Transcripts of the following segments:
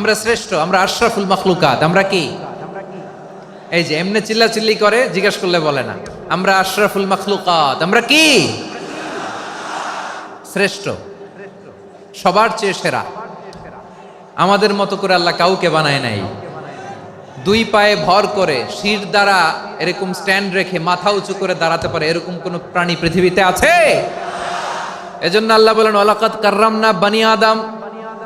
আমরা শ্রেষ্ঠ, আমরা আশরাফুল মখলুকাত, আমরা কি? এই যে এমনি চিল্লা চিল্লি করে, জিজ্ঞেস করলে বলে না। আমরা আশরাফুল মখলুকাত, আমরা কি? শ্রেষ্ঠ। সবার চেয়ে সেরা। আমাদের মতো করে আল্লাহ কাউকে বানায় নাই। দুই পায়ে ভর করে শির দ্বারা এরকম স্ট্যান্ড রেখে মাথা উঁচু করে দাঁড়াতে পারে এরকম কোন প্রাণী পৃথিবীতে আছে? এজন্য আল্লাহ বলেন ওলাকাত কার্রাম না বানি আদম।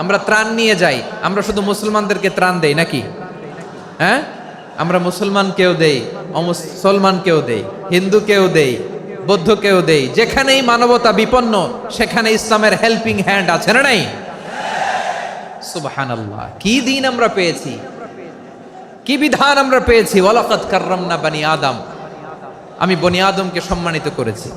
আমরা ত্রাণ নিয়ে যাই। আমরা শুধু মুসলমানদেরকে ত্রাণ দেই নাকি? হ্যাঁ? আমরা মুসলমান কেউ দেই, অমুসলমান কেউ দেই, হিন্দু কেউ দেই, বৌদ্ধ কেউ দেই, যেখানেই মানবতা বিপন্ন, সেখানে ইসলামের হেল্পিং হ্যান্ড আছে না নাই? সুবহানাল্লাহ। কি দিন আমরা পেয়েছি? কি বিধান আমরা পেয়েছি? ওয়ালাকাত কাররামনা বানি আদম। আমি বনি আদমকে সম্মানিত করেছি।